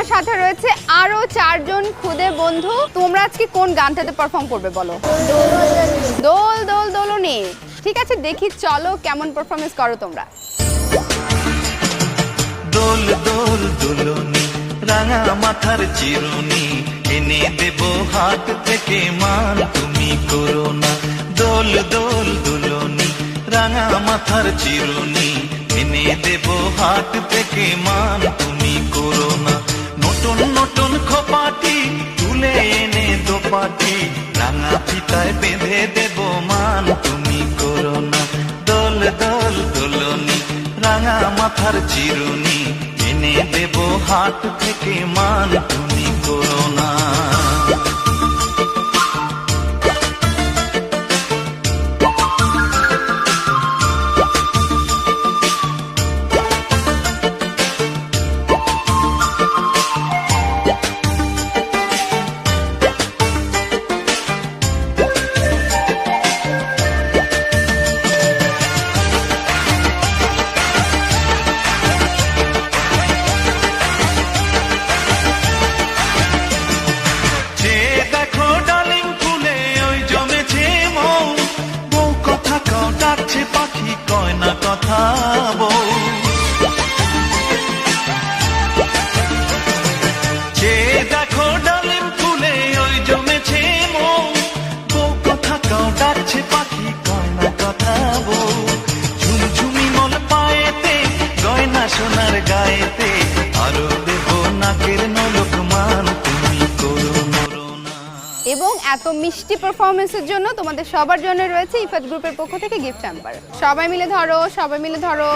আমার সাথে রয়েছে আরও চারজন খুদে বন্ধু। তোমরা আজকে কোন গানটাতে পারফর্ম করবে বলো? দোল দোল, দোলনি। ঠিক আছে, দেখি চলো কেমন পারফরমেন্স করো তোমরা। দোল দোল, দুলনি, রাঙা মাথার চিরুনি এনে দেব হাট থেকে মান, তুমি করো না। দোল দোল, দুলনি, রাঙা মাথার চিরুনি এনে দেব হাট থেকে মান, তুমি করো দোপাটি রাঙা ফিতায় বেঁধে দেব মান। তুমি করো না, দোল দোল দোলনি, রাঙা মাথার চিরুনি, এনে দেব হাট থেকে মান। তুমি এবং এত মিষ্টি পারফরমেন্সের জন্য তোমাদের সবার জন্য রয়েছে ইফাত গ্রুপের পক্ষ থেকে গিফট হ্যাম্পার সবাই মিলে ধরো, সবাই মিলে ধরো।